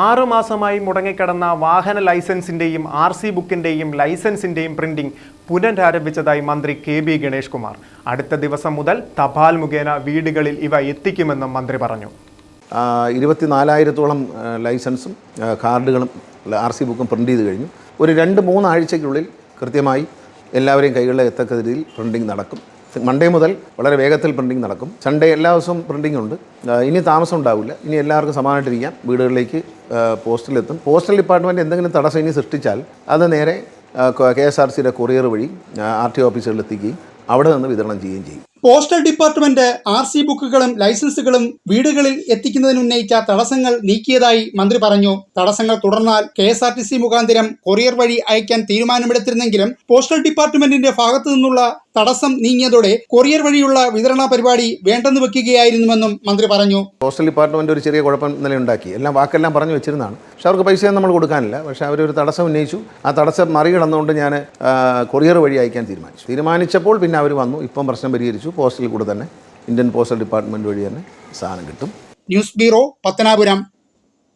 ആറു മാസമായി മുടങ്ങിക്കിടന്ന വാഹന ലൈസൻസിന്റെയും ആർ സി ബുക്കിന്റെയും ലൈസൻസിന്റെയും പ്രിന്റിംഗ് പുനരാരംഭിച്ചതായി മന്ത്രി കെ ബി ഗണേഷ് കുമാർ അടുത്ത ദിവസം മുതൽ തപാൽ മുഖേന വീടുകളിൽ ഇവ എത്തിക്കുമെന്നും മന്ത്രി പറഞ്ഞു. ഇരുപത്തിനാലായിരത്തോളം ലൈസൻസും കാർഡുകളും ആർ സി ബുക്കും പ്രിന്റ് ചെയ്ത് കഴിഞ്ഞു. ഒരു രണ്ട് മൂന്നാഴ്ചയ്ക്കുള്ളിൽ കൃത്യമായി എല്ലാവരെയും കൈകളിൽ എത്തക്ക രീതിയിൽ പ്രിന്റിങ് നടക്കും. മൺഡേ മുതൽ വളരെ വേഗത്തിൽ പ്രിന്റിംഗ് നടക്കും. സൺഡേ എല്ലാ ദിവസവും പ്രിന്റിംഗ് ഉണ്ട്. ഇനി താമസം ഉണ്ടാവില്ല. ഇനി എല്ലാവർക്കും സമാനമായിട്ടിരിക്കാം. വീടുകളിലേക്ക് പോസ്റ്റിലെത്തും. പോസ്റ്റൽ ഡിപ്പാർട്ട്മെന്റ് എന്തെങ്കിലും തടസ്സം ഇനി സൃഷ്ടിച്ചാൽ അത് നേരെ കെ എസ് ആർ സിയുടെ കൊറിയർ വഴി ആർ ടി ഓഫീസുകളിൽ എത്തിക്കുകയും അവിടെ നിന്ന് വിതരണം ചെയ്യുകയും ചെയ്യും. പോസ്റ്റൽ ഡിപ്പാർട്ട്മെന്റ് ആർ സി ബുക്കുകളും ലൈസൻസുകളും വീടുകളിൽ എത്തിക്കുന്നതിന് ഉന്നയിച്ച തടസ്സങ്ങൾ നീക്കിയതായി മന്ത്രി പറഞ്ഞു. തടസ്സങ്ങൾ തുടർന്നാൽ K S R T C മുഖാന്തരം കൊറിയർ വഴി അയക്കാൻ തീരുമാനമെടുത്തിരുന്നെങ്കിലും പോസ്റ്റൽ ഡിപ്പാർട്ട്മെന്റിന്റെ ഭാഗത്തു നിന്നുള്ള തടസ്സം നീങ്ങിയതോടെ കൊറിയർ വഴിയുള്ള വിതരണ പരിപാടി വേണ്ടെന്ന് വെക്കുകയായിരുന്നുവെന്നും മന്ത്രി പറഞ്ഞു. പോസ്റ്റൽ ഡിപ്പാർട്ട്മെന്റ് ഒരു ചെറിയ കുഴപ്പം ഇന്നലെ ഉണ്ടാക്കി. എല്ലാം വാക്കെല്ലാം പറഞ്ഞു വെച്ചിരുന്നതാണ്. പക്ഷെ അവർക്ക് പൈസ നമ്മൾ കൊടുക്കാനില്ല. പക്ഷെ അവരൊരു തടസ്സം ഉന്നയിച്ചു. ആ തടസ്സം മറികടന്നുകൊണ്ട് ഞാൻ കൊറിയർ വഴി അയക്കാൻ തീരുമാനിച്ചു. തീരുമാനിച്ചപ്പോൾ പിന്നെ അവർ വന്നു. ഇപ്പം പ്രശ്നം പരിഹരിച്ചു. പോസ്റ്റലിൽ കൂടെ തന്നെ ഇന്ത്യൻ പോസ്റ്റൽ ഡിപ്പാർട്ട്മെന്റ് വഴി തന്നെ സാധനം കിട്ടും. News bureau Pathanapuram.